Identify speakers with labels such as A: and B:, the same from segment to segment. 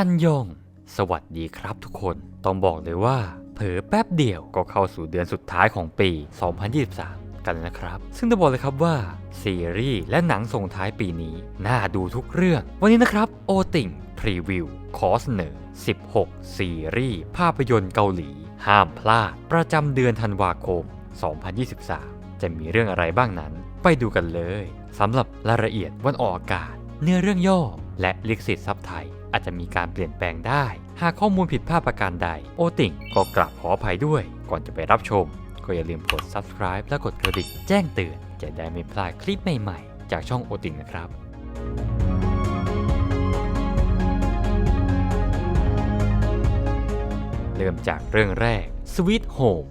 A: อันยอง สวัสดีครับทุกคน ต้องบอกเลยว่า เผลอแป๊บเดียวก็เข้าสู่เดือนสุดท้ายของปี 2023 กันนะครับ ซึ่งต้องบอกเลยครับว่า ซีรีส์และหนังส่งท้ายปีนี้ น่าดูทุกเรื่อง วันนี้นะครับ โอติ่งพรีวิวขอเสนอ16 ซีรีส์ภาพยนตร์เกาหลี ห้ามพลาด ประจำเดือนธันวาคม 2023 จะมีเรื่องอะไรบ้างนั้น ไปดูกันเลยสำหรับรายละเอียดวันออกอากาศ เนื้อเรื่องย่อ และลิขสิทธิ์ซับไทย อาจจะมีการเปลี่ยนแปลงได้ หากข้อมูลผิดพลาดประการใด โอติ่งก็กราบขออภัยด้วย ก่อนจะไปรับชม ก็อย่าลืมกด subscribe และกดกระดิ่งแจ้งเตือน จะได้ไม่พลาดคลิปใหม่ๆ จากช่องโอติ่งนะครับ เริ่มจากเรื่องแรก Sweet Home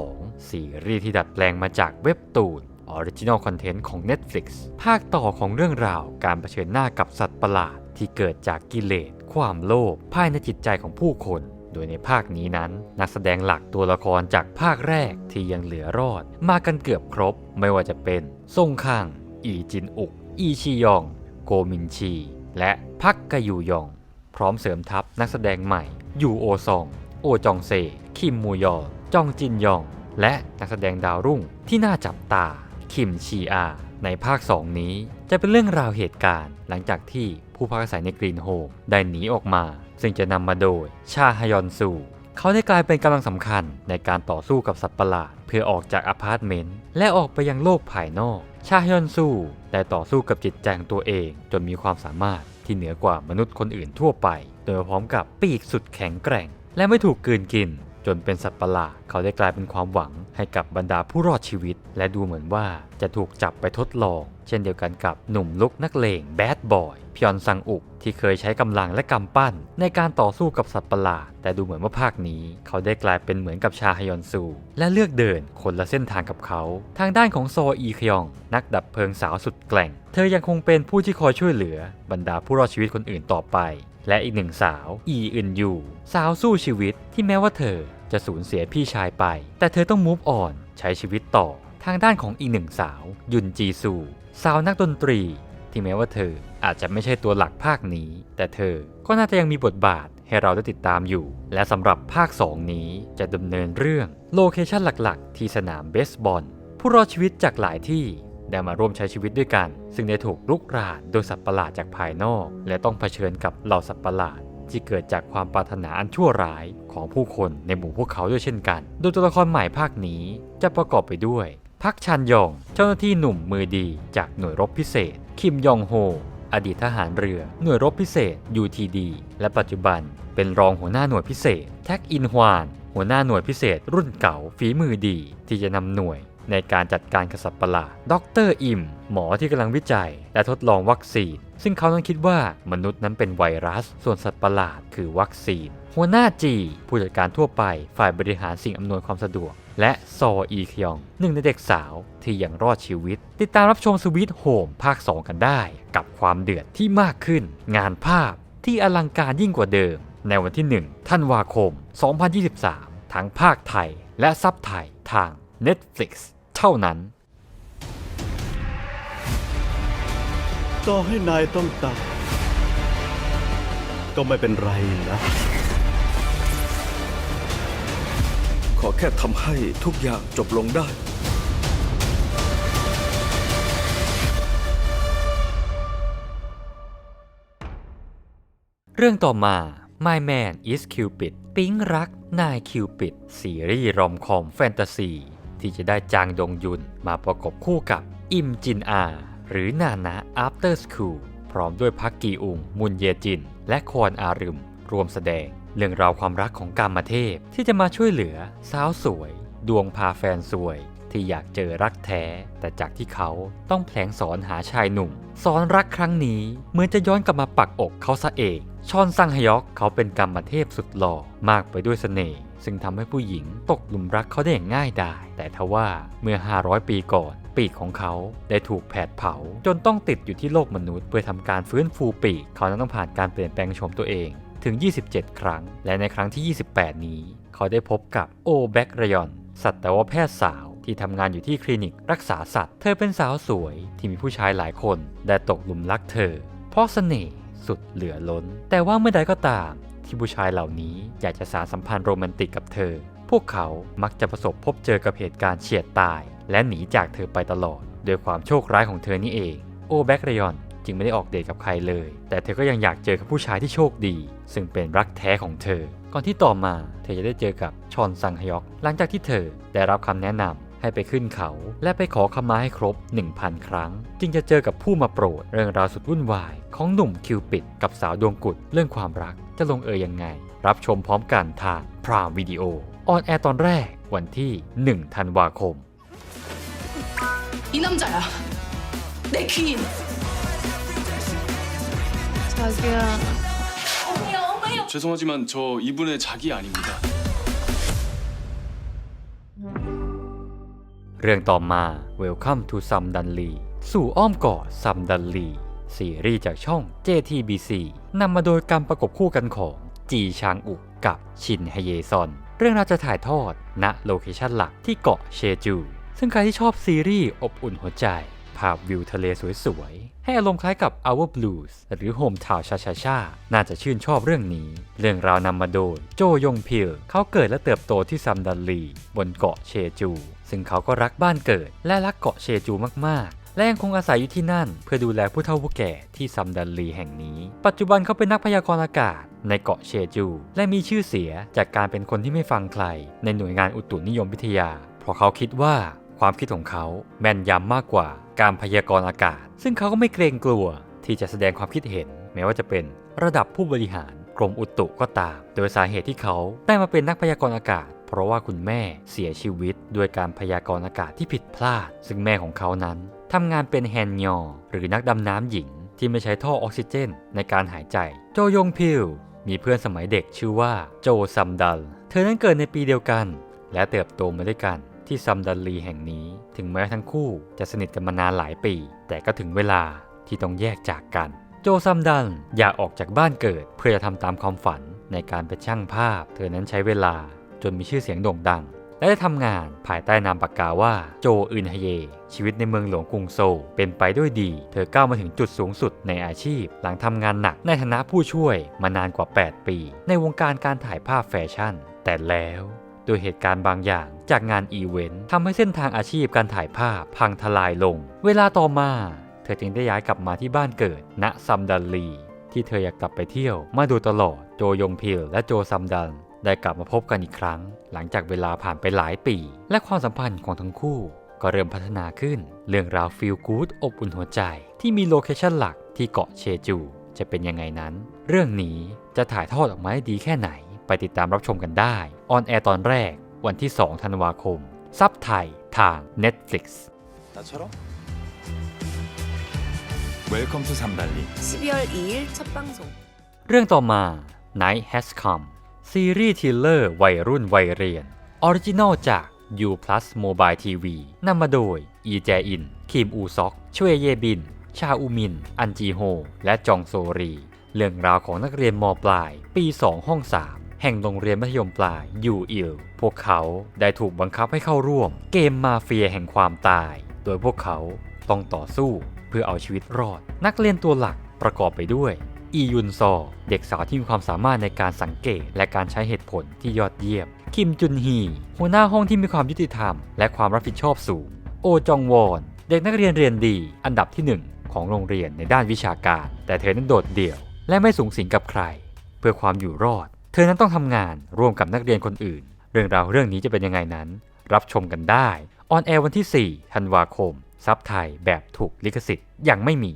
A: 2 ซีรีส์ที่ดัดแปลงมาจากเว็บตูนออริจินอลคอนเทนต์ของ Netflix ภาคต่อของเรื่องราวการเผชิญหน้ากับสัตว์ประหลาด ที่เกิดจากกิเลส ความโลภภายในจิตใจของผู้คน โดยในภาคนี้นั้น นักแสดงหลักตัวละครจากภาคแรกที่ยังเหลือรอด มากันเกือบครบ ไม่ว่าจะเป็นซ่งคัง อีจินอุก อีชิยอง โกมินชี และพักกยูยอง พร้อมเสริมทัพนักแสดงใหม่ ยูโอซอง โอจองเซ คิมมูยอจองจินยอง และนักแสดงดาวรุ่งที่น่าจับตา คิมชีอา ในภาค 2 นี้จะเป็นเรื่องราวเหตุการณ์หลังจากที่ ผู้พักอาศัยในกรีนโฮมได้หนีออกมา ซึ่งจะนำมาโดยชาฮยอนซูเขาได้กลายเป็นกำลังสำคัญในการต่อสู้กับสัตว์ประหลาด เพื่อออกจากอพาร์ตเมนต์และออกไปยังโลกภายนอก ชาฮยอนซูได้ต่อสู้กับจิตใจของตัวเอง จนมีความสามารถที่เหนือกว่ามนุษย์คนอื่นทั่วไป โดยพร้อมกับปีกสุดแข็งแกร่ง และไม่ถูกกืนกิน จนเป็นสัตว์ประหลาดเขาได้กลายเป็นความหวัง ให้กับบรรดาผู้รอดชีวิต และดูเหมือนว่าจะถูกจับไปทดลอง เช่นเดียวกันกับหนุ่มลุกนักเลงแบดบอยพยอนซังอุกที่เคยใช้กำลังและกำปั้น ในการต่อสู้กับสัตว์ประหลาด แต่ดูเหมือนว่าภาคนี้ เขาได้กลายเป็นเหมือนกับชาฮยอนซู และเลือกเดินคนละเส้นทางกับเขา ทางด้านของโซอีคยอง นักดับเพลิงสาวสุดแกร่ง เธอยังคงเป็นผู้ที่คอยช่วยเหลือบรรดาผู้รอดชีวิตคนอื่นต่อไปและอีกหนึ่งสาว อีอึนยูสาวสู้ชีวิตที่แม้ว่าเธอ จะสูญเสียพี่ชายไป แต่เธอต้องมูฟออนใช้ชีวิตต่อ ทางด้านของอีกหนึ่งสาว ยุนจีซู สาวนักดนตรี ที่แม้ว่าเธออาจจะไม่ใช่ตัวหลักภาคนี้ แต่เธอก็น่าจะยังมีบทบาทให้เราได้ติดตามอยู่ และสำหรับภาค 2 นี้จะดำเนินเรื่องโลเคชันหลักๆ ที่สนามเบสบอลผู้รอดชีวิตจากหลายที่ได้มาร่วมใช้ชีวิตด้วยกัน ซึ่งได้ถูกลุกรานโดยสัตว์ประหลาดจากภายนอก และต้องเผชิญกับเหล่าสัตว์ประหลาด ที่เกิดจากความปรารถนาอันชั่วร้ายของผู้คนในหมู่พวกเขาด้วยเช่นกัน โดยตัวละครใหม่ภาคนี้จะประกอบไปด้วย พักชันยอง เจ้าหน้าที่หนุ่มมือดีจากหน่วยรบพิเศษ คิมยองโฮ อดีตทหารเรือ หน่วยรบพิเศษ UTD และปัจจุบัน เป็นรองหัวหน้าหน่วยพิเศษ แท็กอินฮวาน หัวหน้าหน่วยพิเศษรุ่นเก่าฝีมือดีที่จะนำหน่วย ในการจัดการกับสัตว์ประหลาดดรอิม หมอที่กำลังวิจัย และทดลองวัคซีน ซึ่งเขานั้นคิดว่ามนุษย์นั้นเป็นไวรัส ส่วนสัตว์ประหลาดคือวัคซีน หัวหน้าจีผู้จัดการทั่วไป ฝ่ายบริหารสิ่งอำนวยความสะดวก และซออีคยอง หนึ่งในเด็กสาวที่ยังรอดชีวิต ติดตามรับชมสวีทโฮมภาค 2 กันได้ กับความเดือดที่มากขึ้น งานภาพที่อลังการยิ่งกว่าเดิม ในวันที่ 1 ธันวาคม 2023 ทั้งภาคไทยและซับไทยทาง Netflix เท่านั้น
B: ต่อให้นายต้องตายก็ไม่เป็นไรนะ
C: ขอแค่ทำให้ทุกอย่างจบลงได้
A: เรื่องต่อมา My Man is Cupid ปิ๊งรักนายคิวปิดซีรีส์รอมคอมแฟนตาซี ที่จะได้จางดงยุนมาประกบคู่กับอิมจินอา หรือนานะ After School พร้อมด้วยพักกีอุง มุนเยจิน และควอนอารึม รวมแสดง เรื่องราวความรักของกามเทพที่จะมาช่วยเหลือ สาวสวย ดวงพาแฟนสวย ที่อยากเจอรักแท้ แต่จากที่เขาต้องแผลงสอนหาชายหนุ่มสอนรักครั้งนี้เหมือนจะย้อนกลับมาปักอกเขาซะเองชอนซังฮยอกเขาเป็นกรรมเทพสุดหล่อมากไปด้วยเสน่ห์ ซึ่งทำให้ผู้หญิงตกหลุมรักเขาได้อย่างง่ายดาย แต่ทว่าเมื่อ 500 ปีก่อน ปีกของเขาได้ถูกแผดเผา จนต้องติดอยู่ที่โลกมนุษย์ เพื่อทำการฟื้นฟูปีก เขานั้นต้องผ่านการเปลี่ยนแปลงโฉมตัวเองถึง 27 ครั้ง และในครั้งที่ 28 นี้ เขาได้พบกับโอแบกรยอนสัตวแพทย์สาวที่ทำงานอยู่ที่คลินิกรักษาสัตว์ เธอเป็นสาวสวยที่มีผู้ชายหลายคน ได้ตกหลุมรักเธอ เพราะเสน่ห์สุดเหลือล้น แต่ว่าเมื่อใดก็ตาม ที่ผู้ชายเหล่านี้อยากจะสารสัมพันธ์โรแมนติกกับเธอ พวกเขามักจะประสบพบเจอกับเหตุการณ์เฉียดตาย และหนีจากเธอไปตลอดด้วยความโชคร้ายของเธอนี่เอง โอแบ็กเรยอนจึงไม่ได้ออกเดทกับใครเลย แต่เธอก็ยังอยากเจอกับผู้ชายที่โชคดี ซึ่งเป็นรักแท้ของเธอ ก่อนที่ต่อมาเธอจะได้เจอกับชอนซังฮยอก หลังจากที่เธอได้รับคำแนะนำ ให้ไปขึ้นเขา และไปขอขมาให้ครบ 1,000 ครั้ง จึงจะเจอกับผู้มาโปรด เรื่องราวสุดวุ่นวาย ของหนุ่มคิวปิดกับสาวดวงกุดเรื่องความรักจะลงเอยยังไง รับชมพร้อมกันทางพรามวิดีโอออนแอร์ตอนแรกวันที่ 1 ธันวาคม
D: 이 남자야. 내 귀인.
E: 자기야
D: 어머야, 어머야.
F: 죄송하지만 저 이분의 자기 아닙니다.
A: เรื่องต่อมา Welcome to Sam Dunley สู่อ้อมกอด Sam Dunley ซีรีส์จากช่อง JTBC นำมาโดยการประกบคู่กันของจีชางอุกกับชินฮเยซอน เรื่องราวจะถ่ายทอดณโลเคชันหลักที่เกาะเชจู ซึ่งใครที่ชอบซีรีส์อบอุ่นหัวใจ ภาพวิวทะเลสวยๆ ให้อารมณ์คล้ายกับ Our Blues หรือ Home Town ชาชาชาน่าจะชื่นชอบเรื่องนี้ เรื่องราวนำมาโดยโจยงพิลเขาเกิดและเติบโตที่ซัมดันลีบนเกาะเชจู ซึ่งเขาก็รักบ้านเกิด และรักเกาะเชจูมากๆ และยังคงอาศัยอยู่ที่นั่น เพื่อดูแลผู้เฒ่าผู้แก่ที่ซัมดันลีแห่งนี้ ปัจจุบันเขาเป็นนักพยากรณ์อากาศในเกาะเชจู และมีชื่อเสียจากการเป็นคนที่ไม่ฟังใคร ในหน่วยงานอุตุนิยมวิทยา เพราะเขาคิดว่าความคิดของเขาแม่นยำมากกว่าการพยากรณ์อากาศ ซึ่งเขาก็ไม่เกรงกลัว ที่จะแสดงความคิดเห็น แม้ว่าจะเป็นระดับผู้บริหารกรมอุตุก็ตาม โดยสาเหตุที่เขาได้มาเป็นนักพยากรณ์อากาศ เพราะว่าคุณแม่เสียชีวิตด้วยการพยากรณ์อากาศที่ผิดพลาด ซึ่งแม่ของเขานั้นทำงานเป็นแฮนยอหรือนักดำน้ำหญิง ที่ไม่ใช้ท่อออกซิเจนในการหายใจ โจยงพิลมีเพื่อนสมัยเด็กชื่อว่าโจซัมดัล เธอนั้นเกิดในปีเดียวกัน และเติบโตมาด้วยกันที่ซัมดันลีแห่งนี้ ถึงแม้ทั้งคู่จะสนิทกันมานานหลายปี แต่ก็ถึงเวลาที่ต้องแยกจากกัน โจซัมดันอยากออกจากบ้านเกิดเพื่อจะทำตามความฝันในการเป็นช่างภาพ เธอนั้นใช้เวลา จนมีชื่อเสียงโด่งดัง และได้ทำงานภายใต้นามปากกาว่าโจอึนฮเย ชีวิตในเมืองหลวงกรุงโซลเป็นไปด้วยดี เธอก้าวมาถึงจุดสูงสุดในอาชีพ หลังทำงานหนักในฐานะผู้ช่วยมานานกว่า 8 ปี ในวงการการถ่ายภาพแฟชั่น แต่แล้วโดยเหตุการณ์บางอย่างจากงานอีเวนต์ทำให้เส้นทางอาชีพการถ่ายภาพพังทลายลง เวลาต่อมา เธอจึงได้ย้ายกลับมาที่บ้านเกิด ณซัมดันลี ที่เธออยากกลับไปเที่ยวมาดยตลอด โจยงพิลและโจซัมดัน ได้กลับมาพบกันอีกครั้ง หลังจากเวลาผ่านไปหลายปี และความสัมพันธ์ของทั้งคู่ ก็เริ่มพัฒนาขึ้น เรื่องราวฟิลกู๊ดอบอุ่นหัวใจ ที่มีโลเคชั่นหลักที่เกาะเชจู จะเป็นยังไงนั้น เรื่องนี้จะถ่ายทอดออกมาได้ดีแค่ไหน ไปติดตามรับชมกันได้ ออนแอร์ตอนแรก วันที่ 2 ธันวาคม ซับไทยทาง Netflix
G: 나처럼? 웰컴 투 삼달리
E: 12월 2일 첫 방송
A: เรื่องต่อมา Night Has Come ซีรีส์ทิลเลอร์วัยรุ่นวัยเรียน ออริจินอลจาก U Plus Mobile TV นำมาโดย อีแจอิน คิมอูซอกชเวเยบิน ชาอูมิน อันจีโฮ และจองโซรี เรื่องราวของนักเรียนมปลาย ปี 2 ห้อง 3 แห่งโรงเรียนมัธยมปลายยูอิล พวกเขาได้ถูกบังคับให้เข้าร่วม เกมมาเฟียแห่งความตาย โดยพวกเขาต้องต่อสู้เพื่อเอาชีวิตรอด นักเรียนตัวหลักประกอบไปด้วย อียุนซอ เด็กสาวที่มีความสามารถในการสังเกต และการใช้เหตุผลที่ยอดเยี่ยม คิมจุนฮี หัวหน้าห้องที่มีความยุติธรรม และความรับผิดชอบสูง โอจองวอน เด็กนักเรียนเรียนดี อันดับที่ 1 ของโรงเรียนในด้านวิชาการ แต่เธอนั้นโดดเดี่ยว และไม่สูงสิงกับใคร เพื่อความอยู่รอด เธอนั้นต้องทำงานร่วมกับนักเรียนคนอื่น เรื่องราวเรื่องนี้จะเป็นยังไงนั้น รับชมกันได้ออนแอร์วันที่4ธันวาคมซับไทยแบบถูกลิขสิทธิ์ยังไม่มี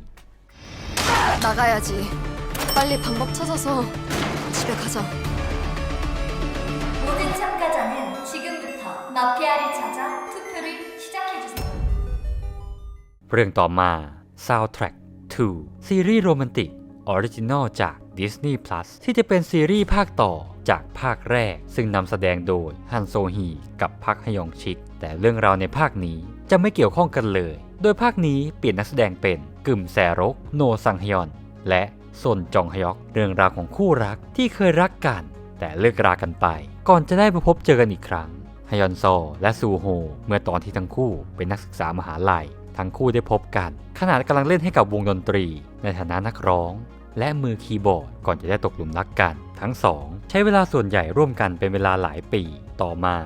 E: 빨리 방법 찾아서 집에 가자
H: 모든 참가자는 지금부터 마피아를 찾아 투표를 시작해주세요.
A: เรื่องต่อมา Soundtrack 2 ซีรีส์โรแมนติก ออริจินอลจาก Disney Plus ที่จะเป็นซีรีส์ภาคต่อจากภาคแรก ซึ่งนำแสดงโดยฮันโซฮีกับพักฮยองชิก แต่เรื่องราวในภาคนี้จะไม่เกี่ยวข้องกันเลย โดยภาคนี้เปลี่ยนนักแสดงเป็นกึมแซรก โนซังฮยอน และ ซนจองฮยอก เรื่องราวของคู่รักที่เคยรักกัน แต่เลิกรากันไป ก่อนจะได้มาพบเจอกันอีกครั้งฮยอนโซและซูโฮเมื่อตอนที่ทั้งคู่เป็นนักศึกษามหาลัย ทั้งคู่ได้พบกัน ขณะกำลังเล่นให้กับวงดนตรี ในฐานะนักร้อง และมือคีย์บอร์ดก่อนจะได้ตกหลุมรักกัน ทั้งสองใช้เวลาส่วนใหญ่ร่วมกันเป็นเวลาหลายปีต่อมา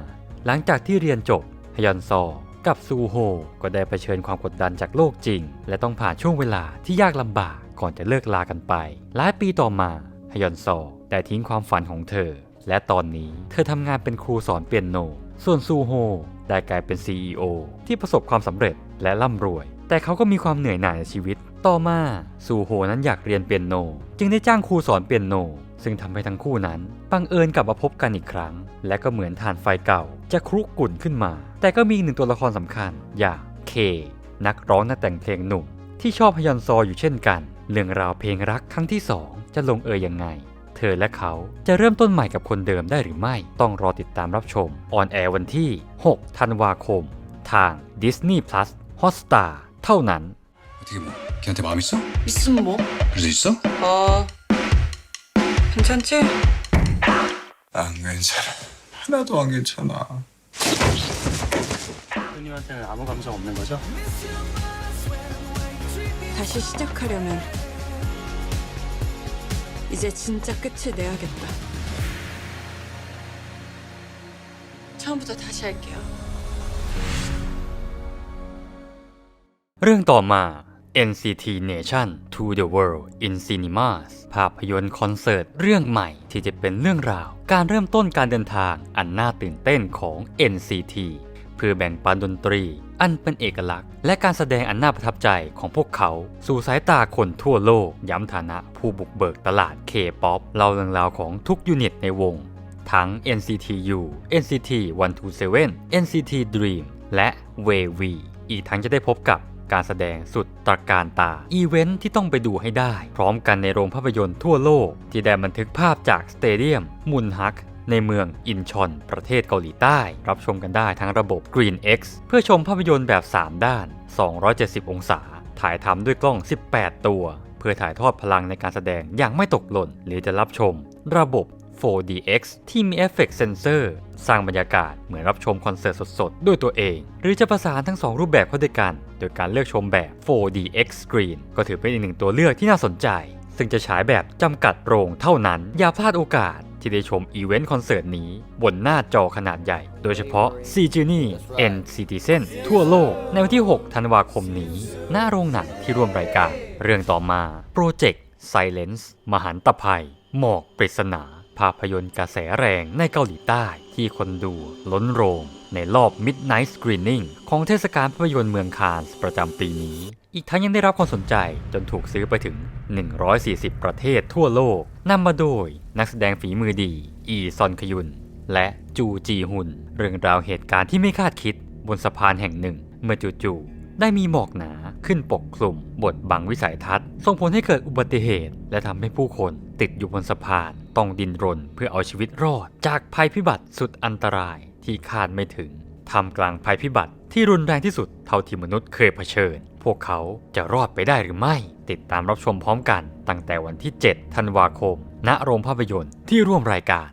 A: หลังจากที่เรียนจบฮยอนซอ กับซูโฮก็ได้เผชิญความกดดันจากโลกจริง และต้องผ่านช่วงเวลาที่ยากลำบากก่อนจะเลิกลากันไป หลายปีต่อมาฮยอนซอได้ทิ้งความฝันของเธอ และตอนนี้เธอทำงานเป็นครูสอนเปียโน ส่วนซูโฮได้กลายเป็น CEO ที่ประสบความสำเร็จและร่ำรวย แต่เขาก็มีความเหนื่อยหน่ายในชีวิต ต่อมาซูโฮนั้นอยากเรียนเปียโน จึงได้จ้างครูสอนเปียโน ซึ่งทำให้ทั้งคู่นั้นบังเอิญกลับมาพบกันอีกครั้ง และก็เหมือนฐานไฟเก่า จะครุกรุ่นขึ้นมา แต่ก็มีหนึ่งตัวละครสำคัญ อย่างเค นักร้องนักแต่งเพลงหนุ่ม ที่ชอบพยอนซออยู่เช่นกัน เรื่องราวเพลงรักครั้งที่ 2 จะลงเอยยังไง เธอและเขาจะเริ่มต้นใหม่กับคนเดิมได้หรือไม่ ต้องรอติดตามรับชมออนแอร์วันที่ 6 ธันวาคม ทาง Disney Plus Hotstar เท่านั้น
I: ที่มึงแค่
D: จะมา
I: มิสซ์มิ
D: ส 괜찮지?
I: 안 괜찮아 하나도 안 괜찮아
B: 누님한테는 아무 감정 없는 거죠?
J: 다시 시작하려면 이제 진짜 끝을 내야겠다.
D: 처음부터 다시 할게요.
A: เรื่องต่อมา NCT Nation to the World in Cinemas ภาพยนตร์คอนเสิร์ตเรื่องใหม่ที่จะเป็นเรื่องราว การเริ่มต้นการเดินทางอันน่าตื่นเต้นของ NCT เพื่อแบ่งปันดนตรี อันเป็นเอกลักษณ์ และการแสดงอันน่าประทับใจของพวกเขา สู่สายตาคนทั่วโลก ย้ำฐานะผู้บุกเบิกตลาด K-POP เล่าเรื่องราวของทุกยูนิตในวง ทั้ง NCT U NCT 127 NCT Dream และ w a v อีกทั้งจะได้พบกับ การแสดงสุดตระการตา อีเวนท์ที่ต้องไปดูให้ได้ พร้อมกันในโรงภาพยนตร์ทั่วโลก ที่ได้บันทึกภาพจากสเตเดียม มุนฮัก ในเมืองอินชอน ประเทศเกาหลีใต้ รับชมกันได้ทั้งระบบ Green X เพื่อชมภาพยนตร์แบบ 3 ด้าน 270 องศา ถ่ายทำด้วยกล้อง 18 ตัว เพื่อถ่ายทอดพลังในการแสดงอย่างไม่ตกหล่น หรือจะรับชม ระบบ 4DX ที่มีเอฟเฟกต์เซนเซอร์สร้างบรรยากาศเหมือนรับชมคอนเสิร์ตสดๆ ด้วยตัวเอง หรือจะประสานทั้ง 2 รูปแบบเข้าด้วยกัน โดยการเลือกชมแบบ 4DX Screen ก็ถือเป็นอีกหนึ่งตัวเลือกที่น่าสนใจ ซึ่งจะฉายแบบจำกัดโรงเท่านั้น อย่าพลาดโอกาสที่ได้ชมอีเวนต์คอนเสิร์ตนี้ บนหน้าจอขนาดใหญ่ โดยเฉพาะ c j u n i and Citizen ทั่วโลก ในวันที่ 6 ธันวาคมนี้ หน้าโรงหนังที่ร่วมรายการ เรื่องต่อมา Project Silence มหันตภัย หมอกปริศนา ภาพยนตร์กระแสแรงในเกาหลีใต้ ที่คนดูล้นโรง ในรอบ Midnight Screening ของเทศกาลภาพยนตร์เมืองคานส์ประจำปีนี้ อีกทั้งยังได้รับความสนใจจนถูกซื้อไปถึง 140 ประเทศทั่วโลกนำมาโดยนักแสดงฝีมือดี อีซอนคยุน และจูจีฮุน เรื่องราวเหตุการณ์ที่ไม่คาดคิด บนสะพานแห่งหนึ่ง เมื่อจู่ๆได้มีหมอกหนาขึ้นปกคลุม บทบังวิสัยทัศน์ ส่งผลให้เกิดอุบัติเหตุ และทำให้ผู้คนติดอยู่บนสะพาน ต้องดินรนเพื่อเอาชีวิตรอด จากภัยพิบัติสุดอันตรายที่คาดไม่ถึงทำกลางภัยพิบัติที่รุนแรงที่สุดเท่าที่มนุษย์เคยเผชิญ พวกเขาจะรอดไปได้หรือไม่ ติดตามรับชมพร้อมกัน ตั้งแต่วันที่ 7 ธันวาคม ณ โรงภาพยนตร์ที่ร่วมรายการ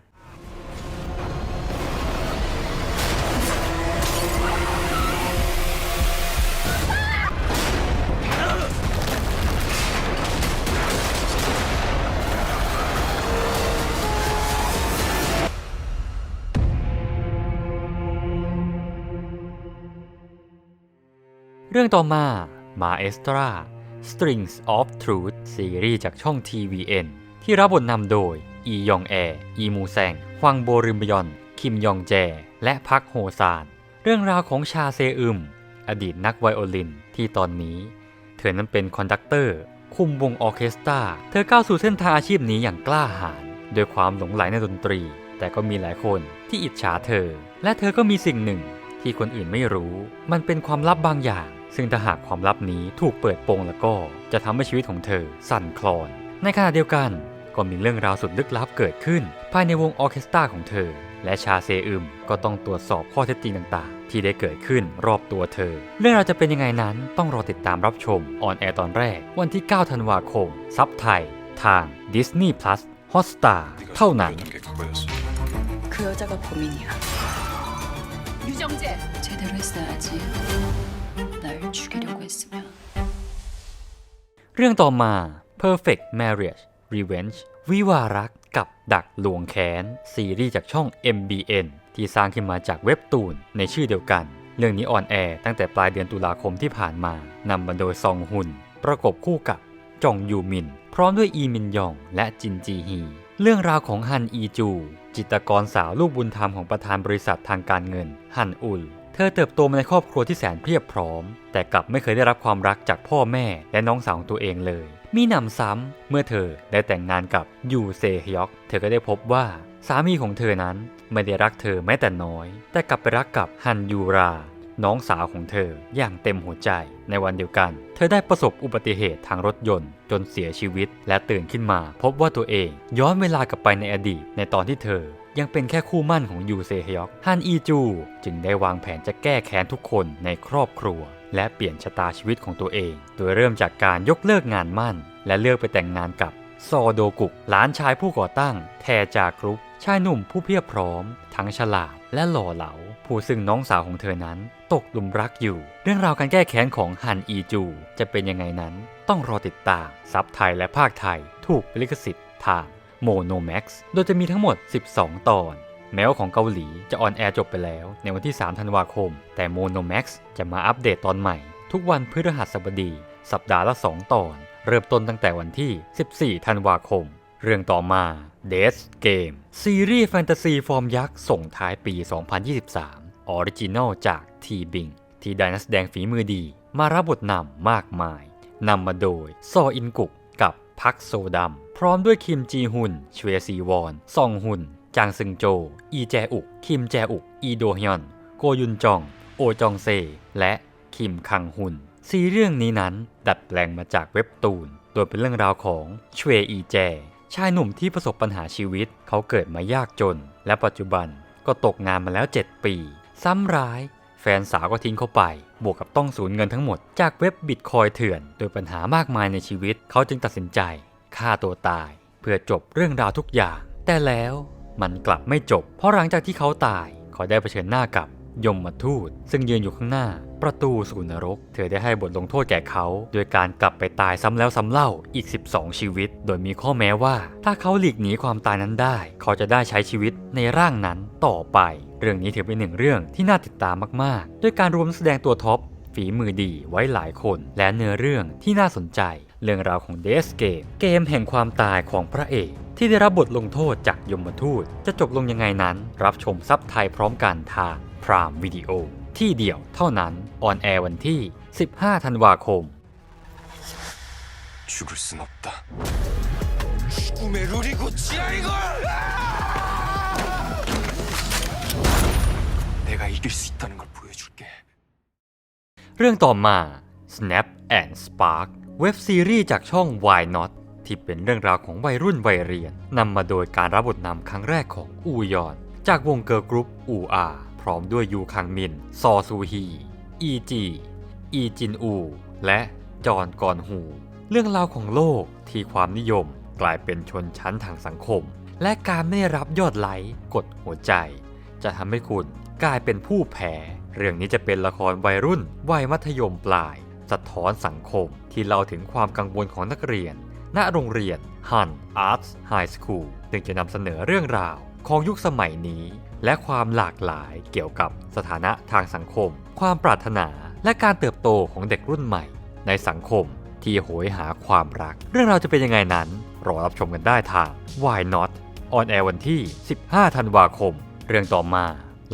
A: รื่องต่อมามาเอสตรา Strings of Truth ซีรีส์จากช่อง TVN ที่รับบทนำโดย อียองแอ อีมูแซงฮวังโบริมยอน คิมยองแจ และพักโฮซาน เรื่องราวของชาเซอึม อดีตนักไวโอลินที่ตอนนี้ เธอนั้นเป็นคอนดักเตอร์ คุมวงออเคสตรา เธอก้าวสู่เส้นทางอาชีพนี้อย่างกล้าหาญด้วยความหลงใหลในดนตรี แต่ก็มีหลายคนที่อิจฉาเธอ และเธอก็มีสิ่งหนึ่งที่คนอื่นไม่รู้ มันเป็นความลับบางอย่าง ซึ่งถ้าหากความลับนี้ถูกเปิดโปงแล้วก็ จะทำให้ชีวิตของเธอสั่นคลอน ในขณะเดียวกัน ก็มีเรื่องราวสุดลึกลับเกิดขึ้น ภายในวงออร์เคสตราของเธอ และชาเซอึมก็ต้องตรวจสอบข้อเท็จจริงต่างๆ ที่ได้เกิดขึ้นรอบตัวเธอ เรื่องราวจะเป็นยังไงนั้นต้องรอติดตามรับชมออนแอร์ตอนแรก วันที่ 9 ธันวาคม ซับไทย ทาง Disney Plus Hotstar เท่านั้น
I: 게 그거였어
J: 그 여자가 범인이야.
D: 유정재 제대로 했어야지. 날 죽이려고 했으면.
A: เรื่องต่อมา p Perfect Marriage Revenge วิวารักกับดักลวงแค้น ซีรีส์จากช่อง MBN ที่สร้างขึ้นมาจากเว็บตูนในชื่อเดียวกัน เรื่องนี้ออนแอร์ตั้งแต่ปลายเดือนตุลาคมที่ผ่านมานำมาโดยซองฮุน ประกบคู่กับ จองยูมิน พร้อมด้วยอีมินยอง และจินจีฮี เรื่องราวของฮันอีจู จิตรกรสาวลูกบุญธรรมของประธานบริษัททางการเงิน ฮันอุล เธอเติบโตมาในครอบครัวที่แสนเพียบพร้อม แต่กลับไม่เคยได้รับความรักจากพ่อแม่และน้องสาวของตัวเองเลย มีหนำซ้ำเมื่อเธอได้แต่งงานกับยูเซฮยอก เธอก็ได้พบว่าสามีของเธอนั้นไม่ได้รักเธอแม้แต่น้อย แต่กลับไปรักกับฮันยูราน้องสาวของเธออย่างเต็มหัวใจ ในวันเดียวกัน เธอได้ประสบอุบัติเหตุทางรถยนต์ จนเสียชีวิต และตื่นขึ้นมา พบว่าตัวเองย้อนเวลากลับไปในอดีตในตอนที่เธอ ยังเป็นแค่คู่มั่นของยูเซฮยอกฮันอีจู จึงได้วางแผนจะแก้แค้นทุกคนในครอบครัว และเปลี่ยนชะตาชีวิตของตัวเอง โดยเริ่มจากการยกเลิกงานมั่น และเลือกไปแต่งงานกับซอโดกุกหลานชายผู้ก่อตั้ง แทจากรุปชายหนุ่มผู้เพียบพร้อม ทั้งฉลาดและหล่อเหลา ผู้ซึ่งน้องสาวของเธอนั้น ตกหลุมรักอยู่ เรื่องราวการแก้แค้นของฮันอีจู จะเป็นยังไงนั้น ต้องรอติดตามซับไทยและภาคไทย ถูกลิขสิทธิ์ทาง โมโนแม็กซ์โดยจะมีทั้งหมด 12 ตอน แม้ว่าของเกาหลีจะออนแอร์จบไปแล้วในวันที่ 3 ธันวาคม แต่โมโนแม็กซ์จะมาอัปเดตตอนใหม่ ทุกวันพฤหัสบดี สัปดาห์ละ 2 ตอน เริ่มต้นตั้งแต่วันที่ 14 ธันวาคม เรื่องต่อมา Death Game ซีรีส์แฟนตาซีฟอร์มยักษ์ส่งท้ายปี 2023 ออริจินอลจากทีบิงที่ได้นักแสดงฝีมือดี มารับบทนำมากมายนำมาโดยซออินกุกกับพักโซดัม พร้อมด้วยคิมจีฮุนชเวซีวอน ซองฮุน จางซึงโจ อีแจอุก คิมแจอุก อีโดฮยอน โกยุนจอง โอจองเซ และคิมคังฮุน ซีเรื่องนี้นั้นดัดแปลงมาจากเว็บตูน โดยเป็นเรื่องราวของชเวอีแจ ชายหนุ่มที่ประสบปัญหาชีวิต เขาเกิดมายากจน และปัจจุบันก็ตกงานมาแล้ว 7 ปี ซ้ำร้าย แฟนสาวก็ทิ้งเขาไป บวกกับต้องสูญเงินทั้งหมด จากเว็บบิตคอยเถื่อน โดยปัญหามากมายในชีวิต เขาจึงตัดสินใจ ฆ่าตัวตาย เพื่อจบเรื่องราวทุกอย่าง แต่แล้วมันกลับไม่จบ เพราะหลังจากที่เขาตายเขาได้เผชิญหน้ากับยมทูต ซึ่งยืนอยู่ข้างหน้า ประตูสู่นรก เธอได้ให้บทลงโทษแก่เขาโดยการกลับไปตายซ้ำแล้วซ้ำเล่าอีก 12 ชีวิต โดยมีข้อแม้ว่า ถ้าเขาหลีกหนีความตายนั้นได้ เขาจะได้ใช้ชีวิตในร่างนั้นต่อไป เรื่องนี้ถือเป็นหนึ่งเรื่องที่น่าติดตามมากๆ ด้วยการรวมแสดงตัวท็อปฝีมือดีไว้หลายคน และเนื้อเรื่องที่น่าสนใจ เรื่องราวของเดสเกมเกมแห่งความตายของพระเอก ที่ได้รับบทลงโทษจากยมทูต จะจบลงยังไงนั้น รับชมซับไทยพร้อมกันทางพรามวิดีโอ ที่เดียวเท่านั้น ออนแอร์วันที่ 15 ธันวาคม
I: 죽을 순 없다. 죽음의 룰이고 지하이걸! 내가 이길 수 있다는 걸 보여줄게.
A: เรื่องต่อมา Snap and Spark เว็บซีรีส์จากช่อง Why Not ที่เป็นเรื่องราวของวัยรุ่นวัยเรียนนำมาโดยการรับบทนำครั้งแรกของอูยอน จากวงเกิร์ลกรุ๊ปอูอาพร้อมด้วยยูคังมิน ซอซูฮี อีจี อีจินอู และจอนกอนฮู เรื่องราวของโลกที่ความนิยมกลายเป็นชนชั้นทางสังคม และการไม่ได้รับยอดไลค์กดหัวใจ จะทำให้คุณกลายเป็นผู้แพ้เรื่องนี้จะเป็นละครวัยรุ่นวัยมัธยมปลาย สะท้อนสังคมที่เล่าถึงความกังวลของนักเรียน ณโรงเรียน Han Arts High School ซึ่งจะนำเสนอเรื่องราวของยุคสมัยนี้ และความหลากหลายเกี่ยวกับสถานะทางสังคม ความปรารถนาและการเติบโตของเด็กรุ่นใหม่ ในสังคมที่โหยหาความรัก เรื่องราวจะเป็นยังไงนั้น รอรับชมกันได้ทาง Why Not ออนแอร์วันที่ 15 ธันวาคม เรื่องต่อมา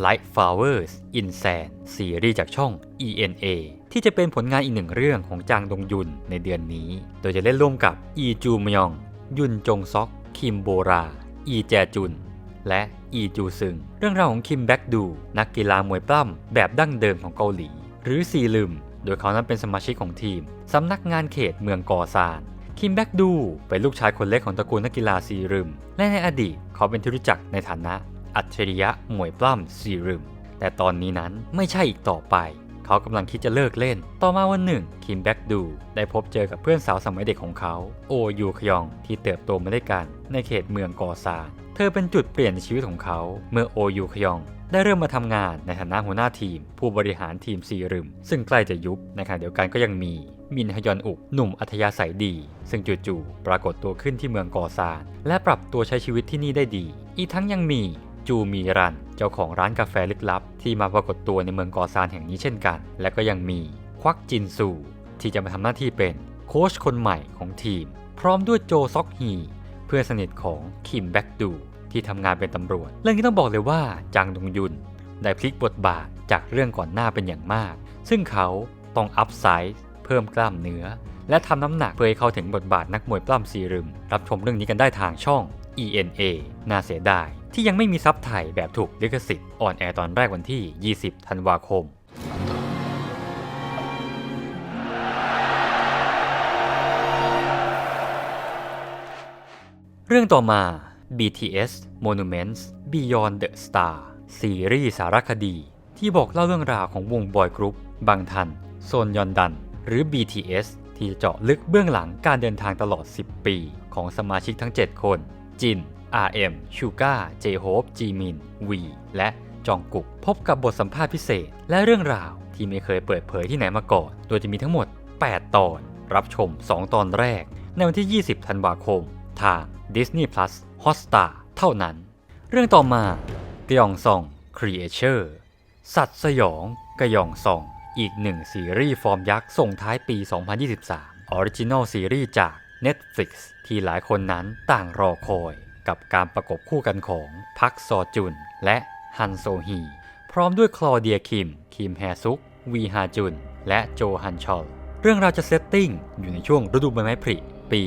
A: Light Flowers in Sand ซีรีส์จากช่อง ENA ที่จะเป็นผลงานอีกหนึ่งเรื่องของจางดงยุนในเดือนนี้ โดยจะเล่นร่วมกับอีจูมยอง ยุนจงซอก คิมโบรา อีแจจุน และอีจูซึง เรื่องราวของคิมแบ็กดู นักกีฬามวยปล้ำแบบดั้งเดิมของเกาหลี หรือซีลึมโดยเขานั้นเป็นสมาชิกของทีม สำนักงานเขตเมืองกอซานคิมแบ็กดูเป็นลูกชายคนเล็กของตระกูลนักกีฬาซีรึม และในอดีตเขาเป็นที่รู้จักในฐานะ อัจฉริยะมวยปล้ำซีรึม แต่ตอนนี้นั้นไม่ใช่อีกต่อไป เขาเขากำลังคิดจะเลิกเล่น ต่อมาวันหนึ่งคิมแบ็กดู ได้พบเจอกับเพื่อนสาวสมัยเด็กของเขา โอยูคยองที่เติบโตมาด้วยกันในเขตเมืองกอซานเธอเป็นจุดเปลี่ยนในชีวิตของเขา เมื่อโอยูคยองได้เริ่มมาทำงานในฐานะหัวหน้าทีม ผู้บริหารทีมซีรึม ซึ่งใกล้จะยุบในขณะเดียวกันก็ยังมี มินฮยอนอุกหนุ่มอัธยาศัยดี ซึ่งจู่ๆปรากฏตัวขึ้นที่เมืองกอซานและปรับตัวใช้ชีวิตที่นี่ได้ดี อีกทั้งยังมี จูมีรัน เจ้าของร้านกาแฟลึกลับ ที่มาปรากฏตัวในเมืองกอซานแห่งนี้เช่นกัน และก็ยังมีควักจินซู ที่จะมาทำหน้าที่เป็นโค้ชคนใหม่ของทีม พร้อมด้วยโจซอกฮี เพื่อนสนิทของคิมแบ็กดู ที่ทำงานเป็นตำรวจ เรื่องนี้ต้องบอกเลยว่าจางดงยุน ได้พลิกบทบาทจากเรื่องก่อนหน้าเป็นอย่างมาก ซึ่งเขาต้องอัพไซส์เพิ่มกล้ามเนื้อ และทำน้ำหนักเพื่อให้เข้าถึงบทบาทนักมวยปล้ำซีรึม รับชมเรื่องนี้กันได้ทางช่อง ENA น่าเสียดาย ที่ยังไม่มีซับไทยแบบถูกลิขสิทธิ์ออนแอร์ตอนแรกวันที่ 20 ธันวาคม เรื่องต่อมา BTS Monuments Beyond the Star ซีรีส์สารคดี ที่บอกเล่าเรื่องราวของวงบอยกรุ๊ปบางทัน โซนยอนดัน หรือ BTS ที่จะเจาะลึกเบื้องหลังการเดินทางตลอด 10 ปี ของสมาชิกทั้ง 7 คน จิน RM ชูก้าเจโฮปจีมินวีและจองกุก พบกับบทสัมภาษณ์พิเศษ และเรื่องราวที่ไม่เคยเปิดเผยที่ไหนมาก่อน โดยจะมีทั้งหมด 8 ตอน รับชม 2 ตอนแรก ในวันที่ 20 ธันวาคม ทาง Disney Plus Hotstar เท่านั้น เรื่องต่อมากยองซอง Creature สัตว์สยองกยองซอง อีกหนึ่งซีรีส์ฟอร์มยักษ์ส่งท้ายปี 2023ออริจินอลซีรีส์จาก Netflix ที่หลายคนนั้นต่างรอคอย กับการประกบคู่กันของพักซอจุน และฮันโซฮี พร้อมด้วยคลอเดียคิม คิมแฮซุก วีฮาจุน และโจฮันชอล เรื่องราวจะเซตติ้งอยู่ในช่วงฤดูใบไม้ผลิปี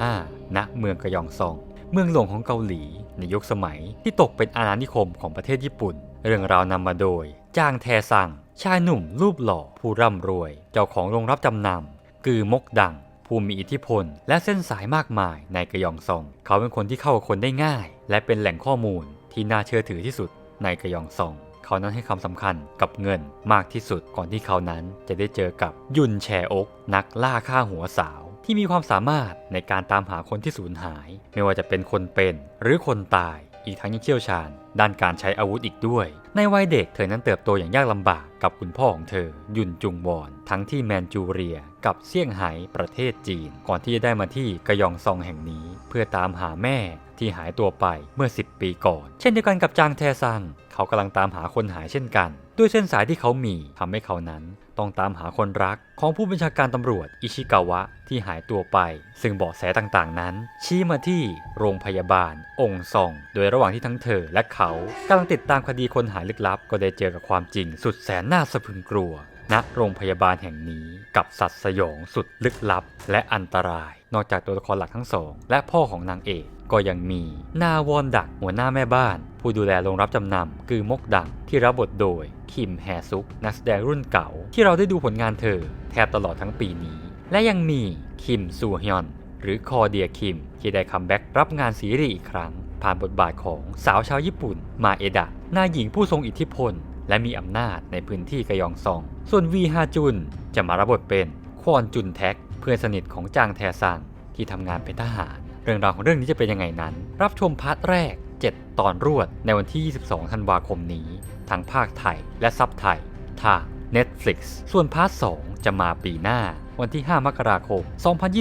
A: 1945 ณ เมืองกยองซอง เมืองหลวงของเกาหลี ในยุคสมัยที่ตกเป็นอาณานิคมของประเทศญี่ปุ่น เรื่องราวนำมาโดย จางแทซัง ชายหนุ่มรูปหล่อผู้ร่ำรวย เจ้าของโรงรับจำนำกือมกดัง ผู้มีอิทธิพล และเส้นสายมากมายในกระยองซอง เขาเป็นคนที่เข้ากับคนได้ง่าย และเป็นแหล่งข้อมูลที่น่าเชื่อถือที่สุดในกระยองซอง เขานั้นให้ความสำคัญกับเงินมากที่สุดก่อนที่เขานั้นจะได้เจอกับยุนแชอก นักล่าฆ่าหัวสาว ที่มีความสามารถในการตามหาคนที่สูญหาย ไม่ว่าจะเป็นคนเป็นหรือคนตาย อีกทั้งยังเชี่ยวชาญ ด้านการใช้อาวุธอีกด้วย ในวัยเด็กเธอนั้นเติบโตอย่างยากลำบากกับคุณพ่อของเธอ ยุนจุงวอน ทั้งที่แมนจูเรียกับเซี่ยงไฮ้ประเทศจีน ก่อนที่จะได้มาที่กยองซองแห่งนี้ เพื่อตามหาแม่ที่หายตัวไปเมื่อ 10 ปีก่อน เช่นเดียวกันกับจางแทซัง เขากำลังตามหาคนหายเช่นกัน ด้วยเส้นสายที่เขามีทำให้เขานั้น ต้องตามหาคนรักของผู้บัญชาการตำรวจอิชิกาวะที่หายตัวไป ซึ่งเบาะแสต่างๆ นั้น ชี้มาที่โรงพยาบาล องค์ซอง โดยระหว่างที่ทั้งเธอและเขากำลังติดตามคดีคนหายลึกลับ ก็ได้เจอกับความจริงสุดแสนน่าสะพรึงกลัวณโรงพยาบาลแห่งนี้กับสัตว์สยองสุดลึกลับ และอันตราย นอกจากตัวละครหลักทั้งสอง และพ่อของนางเอก ก็ยังมี นาวอนดักหัวหน้าแม่บ้าน ผู้ดูแลโรงรับจำนำคือมกดังที่รับบทโดย คิมแฮซุก นักแสดงรุ่นเก่า ที่เราได้ดูผลงานเธอ แทบตลอดทั้งปีนี้ และยังมีคิมซูฮยอน หรือคอเดียคิม ที่ได้คัมแบ็กรับงานซีรีส์อีกครั้ง ผ่านบทบาทของสาวชาวญี่ปุ่น มาเอดะนายหญิงผู้ทรงอิทธิพล และมีอำนาจในพื้นที่กยองซอง ส่วนวีฮาจุนจะมารับบทเป็นควอนจุนแท็ก เพื่อนสนิทของจางแทซังที่ทำงานเป็นทหาร เรื่องราวของเรื่องนี้จะเป็นยังไงนั้น รับชมพาร์ทแรก 7 ตอนรวดในวันที่ 22 ธันวาคมนี้ทั้งภาคไทยและซับไทยทาง Netflix ส่วนพาร์ท 2 จะมาปีหน้า วันที่ 5 มกราคม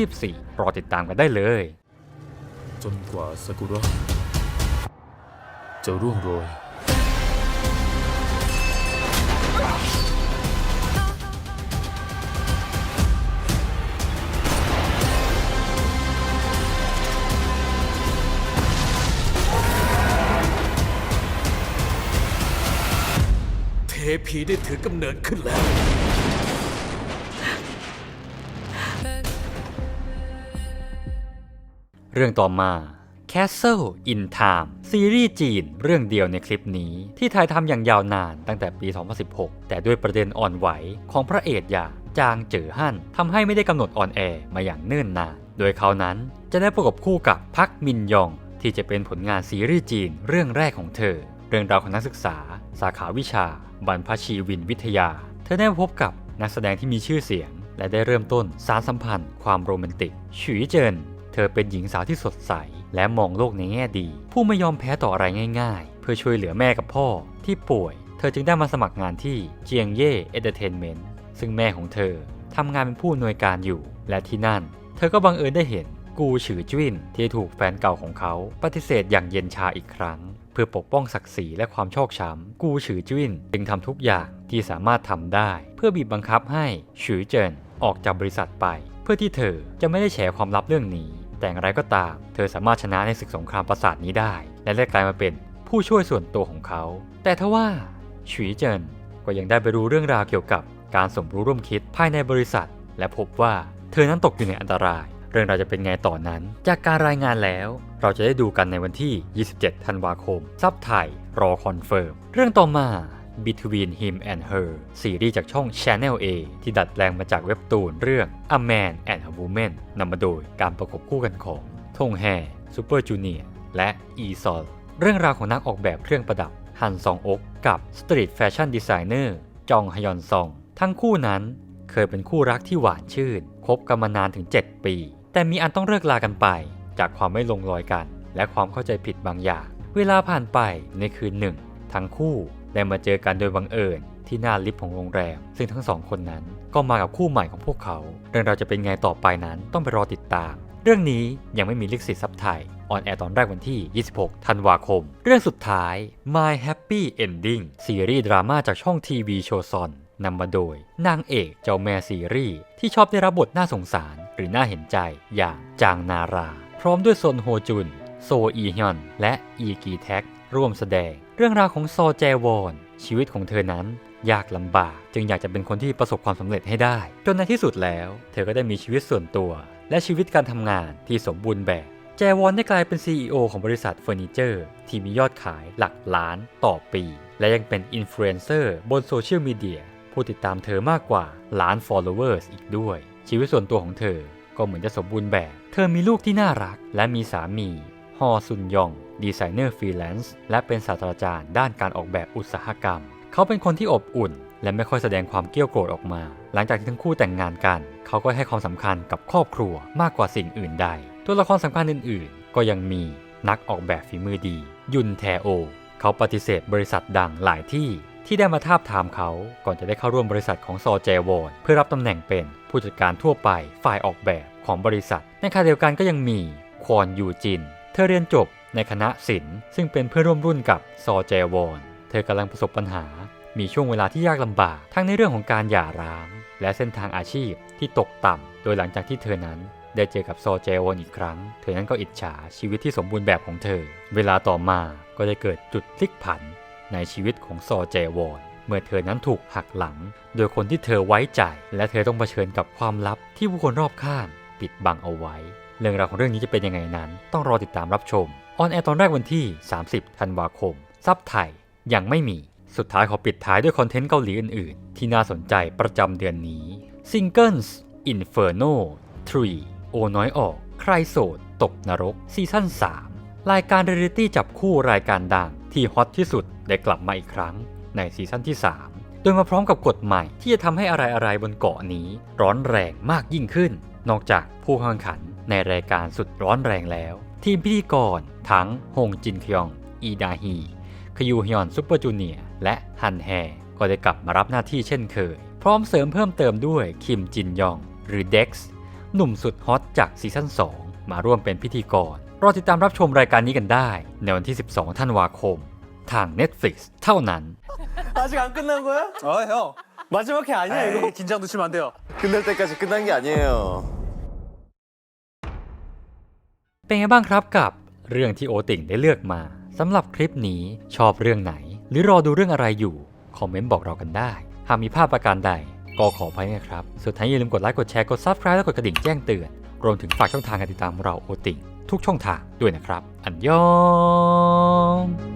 A: 2024 รอติดตามกันได้เลย
B: จนกว่าซากุระจะร่วงโรย พีได้ถือกำเนิดขึ้นแล้ว
A: เรื่องต่อมา Castle in Time ซีรีส์จีนเรื่องเดียวในคลิปนี้ ที่ถ่ายทำอย่างยาวนานตั้งแต่ปี 2016 แต่ด้วยประเด็นอ่อนไหวของพระเอกอย่างจางเจ๋อฮั่นทำให้ไม่ได้กำหนดออนแอร์มาอย่างเนิ่นนาน โดยเขานั้นจะได้ประกบคู่กับพักมินยอง ที่จะเป็นผลงานซีรีส์จีนเรื่องแรกของเธอ รื่องราวของนักศึกษา สาขาวิชา บรรพชีวินวิทยา เธอได้พบกับนักแสดงที่มีชื่อเสียง และได้เริ่มต้นสารสัมพันธ์ความโรแมนติกฉุยเจิน เธอเป็นหญิงสาวที่สดใส และมองโลกในแง่ดี ผู้ไม่ยอมแพ้ต่ออะไรง่าย ๆ เพื่อช่วยเหลือแม่กับพ่อที่ป่วย เธอจึงได้มาสมัครงานที่เจียงเย่เอนเตอร์เทนเมนต์ซึ่งแม่ของเธอทำงานเป็นผู้อำนวยการอยู่ และที่นั่น เธอก็บังเอิญได้เห็นกูฉือจิ้นที่ถูกแฟนเก่าของเขาปฏิเสธอย่างเย็นชาอีกครั้ง เพื่อปกป้องศักดิ์ศรีและความชอกช้ำกูฉือจิ้นจึงทำทุกอย่างที่สามารถทำได้ เพื่อบีบบังคับให้ฉือเจินออกจากบริษัทไป เพื่อที่เธอจะไม่ได้แฉความลับเรื่องนี้ แต่อย่างไรก็ตาม เธอสามารถชนะในศึกสงครามประสาทนี้ได้ และได้กลายมาเป็นผู้ช่วยส่วนตัวของเขา แต่ทว่าฉุยเจินก็ยังได้ไปรู้เรื่องราวเกี่ยวกับการสมรู้ร่วมคิดภายในบริษัท และพบว่าเธอนั้นตกอยู่ในอันตราย เรื่องราวจะเป็นไงต่อนนั้น จากการรายงานแล้ว เราจะได้ดูกันในวันที่ 27 ธันวาคม ซับไทยรอคอนเฟิร์ม เรื่องต่อมา Between Him and Her ซีรีส์จากช่อง Channel A ที่ดัดแปลงมาจากเว็บตูนเรื่อง A Man and a Woman นำมาโดยการประกบคู่กันของทงแฮซูเปอร์จูเนียและอีซอลเรื่องราวของนักออกแบบเครื่องประดับฮันซองอกกับสตรีทแฟชั่นดีไซเนอร์จองฮยอนซอง ทั้งคู่นั้นเคยเป็นคู่รักที่หวานชื่น คบกันมานานถึง 7 ปี แต่มีอันต้องเลิกลากันไป จากความไม่ลงรอยกัน และความเข้าใจผิดบางอย่าง เวลาผ่านไปในคืนหนึ่ง ทั้งคู่ได้มาเจอกันโดยบังเอิญที่หน้าลิฟต์ของโรงแรม ซึ่งทั้งสองคนนั้นก็มากับคู่ใหม่ของพวกเขา เรื่องเราวจะเป็นไงต่อไปนั้นต้องไปรอติดตาม เรื่องนี้ยังไม่มีลิขสิทธิ์ซับไทยออนแอร์ตอนแรกวันที่ 26 ธันวาคม เรื่องสุดท้าย My Happy Ending ซีรีส์ดราม่าจากช่องทีวีโชซอนนำมาโดย นางเอกเจ้าแม่ซีรีส์ที่ชอบได้รับบทน่าสงสาร หรือน่าเห็นใจอย่างจางนารา พร้อมด้วยซนโฮจุน โซอีฮยอน และอีกีแท็ก ร่วมแสดง เรื่องราวของซอแจวอนชีวิตของเธอนั้นยากลำบาก จึงอยากจะเป็นคนที่ประสบความสำเร็จให้ได้ จนในที่สุดแล้ว เธอก็ได้มีชีวิตส่วนตัว และชีวิตการทำงานที่สมบูรณ์แบบ แจวอนได้กลายเป็น CEO ของบริษัทเฟอร์นิเจอร์ ที่มียอดขายหลักล้านต่อปี และยังเป็นอินฟลูเอนเซอร์บนโซเชียลมีเดียผู้ติดตามเธอมากกว่าล้าน followers อีกด้วย ชีวิตส่วนตัวของเธอก็เหมือนจะสมบูรณ์แบบ เธอมีลูกที่น่ารัก และมีสามี ฮอซุนยอง ดีไซเนอร์ฟรีแลนซ์และเป็นศาสตราจารย์ด้านการออกแบบอุตสาหกรรม เขาเป็นคนที่อบอุ่น และไม่ค่อยแสดงความเกรี้ยวโกรธออกมา หลังจากที่ทั้งคู่แต่งงานกัน เขาก็ให้ความสำคัญกับครอบครัวมากกว่าสิ่งอื่นใด ตัวละครสำคัญอื่น ๆ ก็ยังมีนักออกแบบฝีมือดี ยุนแทโอ เขาปฏิเสธบริษัทดังหลายที่ ที่ได้มาทาบทามเขาก่อนจะได้เข้าร่วมบริษัทของซอแจวอนเพื่อรับตำแหน่งเป็นผู้จัดการทั่วไปฝ่ายออกแบบของบริษัท ในขณะเดียวกันก็ยังมีควอนยูจิน เธอเรียนจบในคณะศิลป์ซึ่งเป็นเพื่อนร่วมรุ่นกับซอแจวอนเธอกำลังประสบปัญหา มีช่วงเวลาที่ยากลำบาก ทั้งในเรื่องของการหย่าร้าง และเส้นทางอาชีพที่ตกต่ำ โดยหลังจากที่เธอนั้นได้เจอกับซอแจวอนอีกครั้ง เธอนั้นก็อิจฉาชีวิตที่สมบูรณ์แบบของเธอ เวลาต่อมาก็ได้เกิดจุดพลิกผัน ในชีวิตของซอแจวอนเมื่อเธอนั้นถูกหักหลัง โดยคนที่เธอไว้ใจ และเธอต้องเผชิญกับความลับที่ผู้คนรอบข้างปิดบังเอาไว้ เรื่องราวของเรื่องนี้จะเป็นยังไงนั้น ต้องรอติดตามรับชม ออนแอร์ตอนแรกวันที่ 30 ธันวาคม ซับไทยยังไม่มี สุดท้ายขอปิดท้ายด้วยคอนเทนต์เกาหลีอื่นๆ ที่น่าสนใจประจำเดือนนี้ Singles Inferno 3 โอน้อยออก ใครโสด ตกนรกซีซั่น3รายการเรียลิตี้จับคู่รายการดังที่ฮอตที่สุด ได้กลับมาอีกครั้งในซีซั่นที่ 3 โดยมาพร้อมกับกฎใหม่ที่จะทำให้อะไรๆบนเกาะนี้ร้อนแรงมากยิ่งขึ้น นอกจากผู้แข่งขันในรายการสุดร้อนแรงแล้ว ทีมพิธีกรทั้งฮงจินคยอง อีดาฮีคยูฮยอนซูเปอร์จูเนียร์และฮันแฮก็ได้กลับมารับหน้าที่เช่นเคย พร้อมเสริมเพิ่มเติมด้วยคิมจินยอง หรือเด็กซ์หนุ่มสุดฮอตจากซีซั่น2 มาร่วมเป็นพิธีกรรอติดตามรับชมรายการนี้กันได้ ในวันที่ 12 ธันวาคม ทาง Netflix เท่านั้น
I: 아직 안 끝난 거야?
B: 어 형.
I: 마지막 회 아니야 이거?
B: 긴장 놓치면 안 돼요.
I: 끝날 때까지 끝난 게 아니에요.
A: เป็นไงบ้างครับกับเรื่องที่โอติ่งได้เลือกมาสำหรับคลิปนี้ชอบเรื่องไหน หรือรอดูเรื่องอะไรอยู่ คอมเมนต์บอกเรากันได้ หากมีภาพประการใด ก็ขออภัยนะครับ สุดท้ายอย่าลืมกดไลค์กดแชร์กด Subscribe และกดกระดิ่งแจ้งเตือน รวมถึงฝากช่องทางการติดตามเราโอติ่งทุกช่องทางด้วยนะครับ อันยอง